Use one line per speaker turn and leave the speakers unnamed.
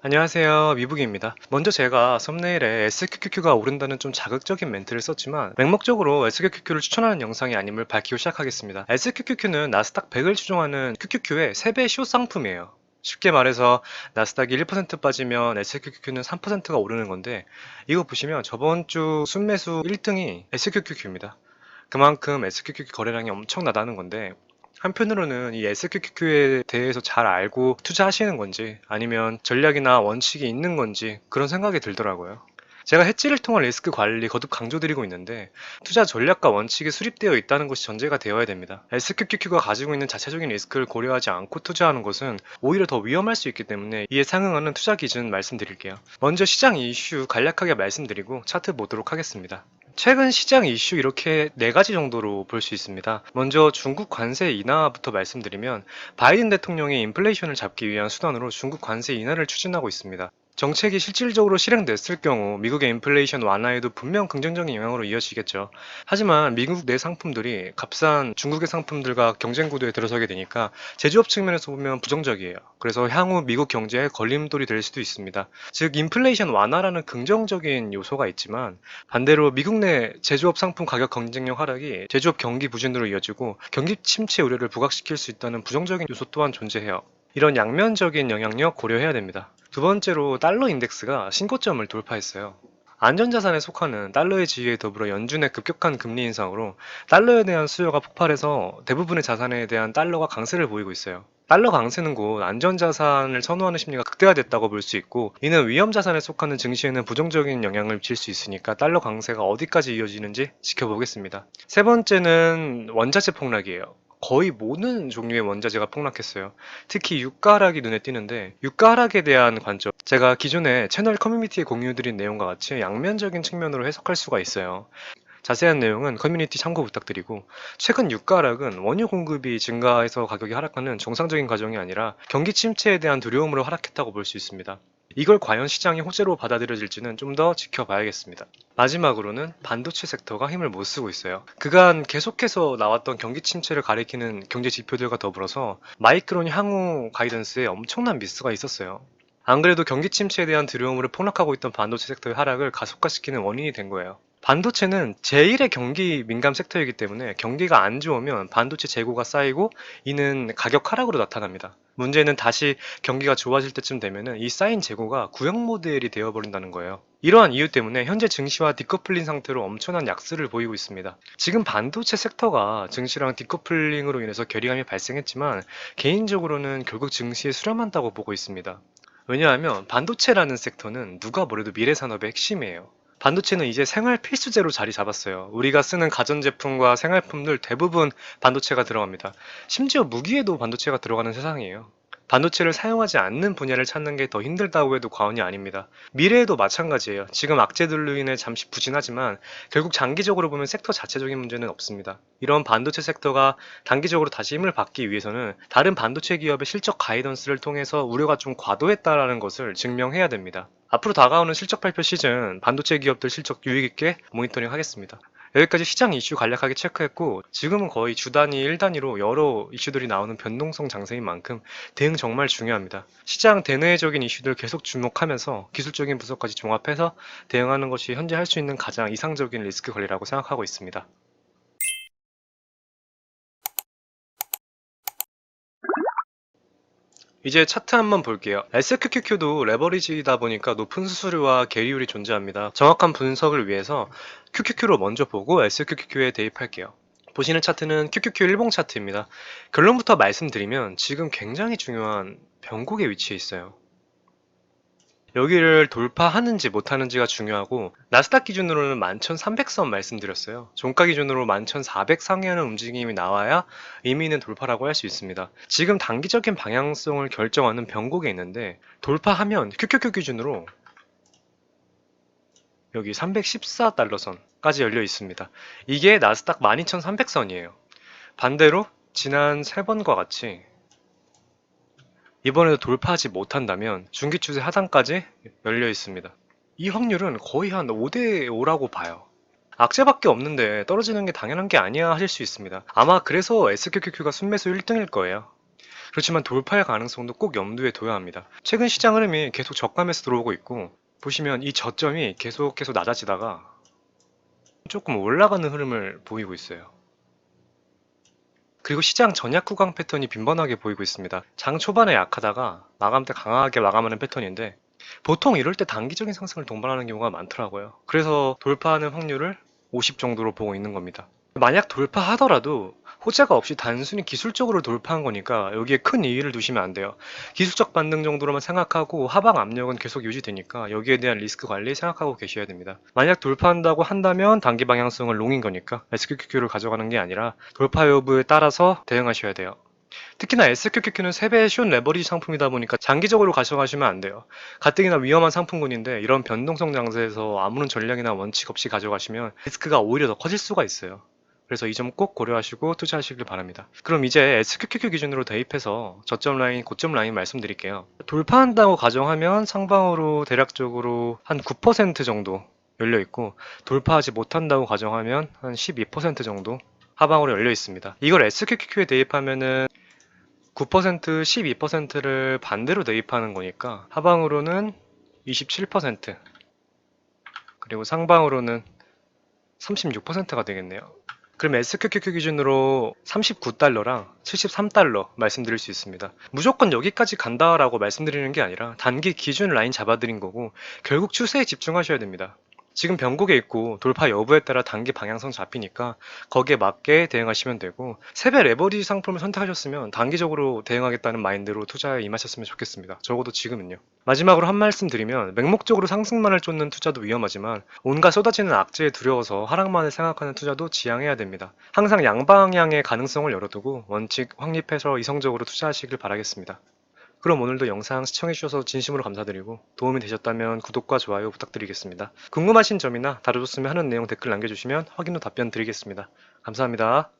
안녕하세요. 미북입니다. 먼저 제가 썸네일에 SQQQ가 오른다는 좀 자극적인 멘트를 썼지만 맹목적으로 SQQQ를 추천하는 영상이 아님을 밝히고 시작하겠습니다. SQQQ는 나스닥 100을 추종하는 QQQ의 3배 시옷 상품이에요. 쉽게 말해서 나스닥이 1% 빠지면 SQQQ는 3%가 오르는 건데 이거 보시면 저번 주 순매수 1등이 SQQQ입니다. 그만큼 SQQQ 거래량이 엄청나다는 건데 한편으로는 이 SQQQ에 대해서 잘 알고 투자하시는 건지 아니면 전략이나 원칙이 있는 건지 그런 생각이 들더라고요. 제가 해지를 통한 리스크 관리 거듭 강조드리고 있는데 투자 전략과 원칙이 수립되어 있다는 것이 전제가 되어야 됩니다. SQQQ가 가지고 있는 자체적인 리스크를 고려하지 않고 투자하는 것은 오히려 더 위험할 수 있기 때문에 이에 상응하는 투자 기준 말씀드릴게요. 먼저 시장 이슈 간략하게 말씀드리고 차트 보도록 하겠습니다. 최근 시장 이슈 이렇게 네 가지 정도로 볼 수 있습니다. 먼저 중국 관세 인하부터 말씀드리면 바이든 대통령이 인플레이션을 잡기 위한 수단으로 중국 관세 인하를 추진하고 있습니다. 정책이 실질적으로 실행됐을 경우 미국의 인플레이션 완화에도 분명 긍정적인 영향으로 이어지겠죠. 하지만 미국 내 상품들이 값싼 중국의 상품들과 경쟁 구도에 들어서게 되니까 제조업 측면에서 보면 부정적이에요. 그래서 향후 미국 경제에 걸림돌이 될 수도 있습니다. 즉 인플레이션 완화라는 긍정적인 요소가 있지만 반대로 미국 내 제조업 상품 가격 경쟁력 하락이 제조업 경기 부진으로 이어지고 경기 침체 우려를 부각시킬 수 있다는 부정적인 요소 또한 존재해요. 이런 양면적인 영향력 고려해야 됩니다. 두 번째로 달러 인덱스가 신고점을 돌파했어요. 안전자산에 속하는 달러의 지위에 더불어 연준의 급격한 금리 인상으로 달러에 대한 수요가 폭발해서 대부분의 자산에 대한 달러가 강세를 보이고 있어요. 달러 강세는 곧 안전자산을 선호하는 심리가 극대화됐다고 볼 수 있고 이는 위험자산에 속하는 증시에는 부정적인 영향을 미칠 수 있으니까 달러 강세가 어디까지 이어지는지 지켜보겠습니다. 세 번째는 원자재 폭락이에요. 거의 모든 종류의 원자재가 폭락했어요. 특히 유가 하락이 눈에 띄는데 유가 하락에 대한 관점 제가 기존에 채널 커뮤니티에 공유드린 내용과 같이 양면적인 측면으로 해석할 수가 있어요. 자세한 내용은 커뮤니티 참고 부탁드리고 최근 유가 하락은 원유 공급이 증가해서 가격이 하락하는 정상적인 과정이 아니라 경기 침체에 대한 두려움으로 하락했다고 볼 수 있습니다. 이걸 과연 시장이 호재로 받아들여질지는 좀 더 지켜봐야겠습니다. 마지막으로는 반도체 섹터가 힘을 못 쓰고 있어요. 그간 계속해서 나왔던 경기 침체를 가리키는 경제 지표들과 더불어서 마이크론 향후 가이던스에 엄청난 미스가 있었어요. 안 그래도 경기 침체에 대한 두려움으로 폭락하고 있던 반도체 섹터의 하락을 가속화시키는 원인이 된 거예요. 반도체는 제1의 경기 민감 섹터이기 때문에 경기가 안 좋으면 반도체 재고가 쌓이고 이는 가격 하락으로 나타납니다. 문제는 다시 경기가 좋아질 때쯤 되면은 이 쌓인 재고가 구형 모델이 되어버린다는 거예요. 이러한 이유 때문에 현재 증시와 디커플링 상태로 엄청난 약세를 보이고 있습니다. 지금 반도체 섹터가 증시랑 디커플링으로 인해서 결의감이 발생했지만 개인적으로는 결국 증시에 수렴한다고 보고 있습니다. 왜냐하면 반도체라는 섹터는 누가 뭐래도 미래 산업의 핵심이에요. 반도체는 이제 생활 필수재로 자리 잡았어요. 우리가 쓰는 가전제품과 생활품들 대부분 반도체가 들어갑니다. 심지어 무기에도 반도체가 들어가는 세상이에요. 반도체를 사용하지 않는 분야를 찾는 게 더 힘들다고 해도 과언이 아닙니다. 미래에도 마찬가지예요. 지금 악재들로 인해 잠시 부진하지만 결국 장기적으로 보면 섹터 자체적인 문제는 없습니다. 이런 반도체 섹터가 단기적으로 다시 힘을 받기 위해서는 다른 반도체 기업의 실적 가이던스를 통해서 우려가 좀 과도했다라는 것을 증명해야 됩니다. 앞으로 다가오는 실적 발표 시즌 반도체 기업들 실적 유익 있게 모니터링 하겠습니다. 여기까지 시장 이슈 간략하게 체크했고 지금은 거의 주 단위, 일 단위로 여러 이슈들이 나오는 변동성 장세인 만큼 대응 정말 중요합니다. 시장 대내적인 이슈들 계속 주목하면서 기술적인 분석까지 종합해서 대응하는 것이 현재 할 수 있는 가장 이상적인 리스크 관리라고 생각하고 있습니다. 이제 차트 한번 볼게요. SQQQ도 레버리지다 보니까 높은 수수료와 계리율이 존재합니다. 정확한 분석을 위해서 QQQ로 먼저 보고 SQQQ에 대입할게요. 보시는 차트는 QQQ 일봉 차트입니다. 결론부터 말씀드리면 지금 굉장히 중요한 변곡의 위치에 있어요. 여기를 돌파하는지 못하는지가 중요하고 나스닥 기준으로는 11,300선 말씀드렸어요. 종가 기준으로 11,400 상회하는 움직임이 나와야 의미 있는 돌파라고 할 수 있습니다. 지금 단기적인 방향성을 결정하는 변곡에 있는데 돌파하면 QQQ 기준으로 여기 314달러 선까지 열려 있습니다. 이게 나스닥 12,300선이에요. 반대로 지난 세 번과 같이 이번에도 돌파하지 못한다면 중기 추세 하단까지 열려 있습니다. 이 확률은 거의 한 5대 5라고 봐요. 악재밖에 없는데 떨어지는 게 당연한 게 아니야 하실 수 있습니다. 아마 그래서 SQQQ가 순매수 1등일 거예요. 그렇지만 돌파의 가능성도 꼭 염두에 둬야 합니다. 최근 시장 흐름이 계속 저감에서 들어오고 있고 보시면 이 저점이 계속해서 낮아지다가 조금 올라가는 흐름을 보이고 있어요. 그리고 시장 전약 구강 패턴이 빈번하게 보이고 있습니다. 장 초반에 약하다가 마감 때 강하게 마감하는 패턴인데 보통 이럴 때 단기적인 상승을 동반하는 경우가 많더라고요. 그래서 돌파하는 확률을 50 정도로 보고 있는 겁니다. 만약 돌파하더라도 호재가 없이 단순히 기술적으로 돌파한 거니까 여기에 큰 이의를 두시면 안 돼요. 기술적 반등 정도로만 생각하고 하방 압력은 계속 유지되니까 여기에 대한 리스크 관리 생각하고 계셔야 됩니다. 만약 돌파한다고 한다면 단기 방향성은 롱인 거니까 SQQQ를 가져가는 게 아니라 돌파 여부에 따라서 대응하셔야 돼요. 특히나 SQQQ는 3배의 숏 레버리지 상품이다 보니까 장기적으로 가져가시면 안 돼요. 가뜩이나 위험한 상품군인데 이런 변동성 장세에서 아무런 전략이나 원칙 없이 가져가시면 리스크가 오히려 더 커질 수가 있어요. 그래서 이 점 꼭 고려하시고 투자하시길 바랍니다. 그럼 이제 SQQQ 기준으로 대입해서 저점 라인, 고점 라인 말씀드릴게요. 돌파한다고 가정하면 상방으로 대략적으로 한 9% 정도 열려 있고 돌파하지 못한다고 가정하면 한 12% 정도 하방으로 열려 있습니다. 이걸 SQQQ에 대입하면은 9%, 12%를 반대로 대입하는 거니까 하방으로는 27% 그리고 상방으로는 36%가 되겠네요. 그럼 SQQQ 기준으로 39달러랑 73달러 말씀드릴 수 있습니다. 무조건 여기까지 간다라고 말씀드리는 게 아니라 단기 기준 라인 잡아드린 거고 결국 추세에 집중하셔야 됩니다. 지금 변곡에 있고 돌파 여부에 따라 단기 방향성 잡히니까 거기에 맞게 대응하시면 되고 세배 레버리지 상품을 선택하셨으면 단기적으로 대응하겠다는 마인드로 투자에 임하셨으면 좋겠습니다. 적어도 지금은요. 마지막으로 한 말씀 드리면 맹목적으로 상승만을 쫓는 투자도 위험하지만 온갖 쏟아지는 악재에 두려워서 하락만을 생각하는 투자도 지양해야 됩니다. 항상 양방향의 가능성을 열어두고 원칙 확립해서 이성적으로 투자하시길 바라겠습니다. 그럼 오늘도 영상 시청해주셔서 진심으로 감사드리고 도움이 되셨다면 구독과 좋아요 부탁드리겠습니다. 궁금하신 점이나 다뤄줬으면 하는 내용 댓글 남겨주시면 확인 후 답변 드리겠습니다. 감사합니다.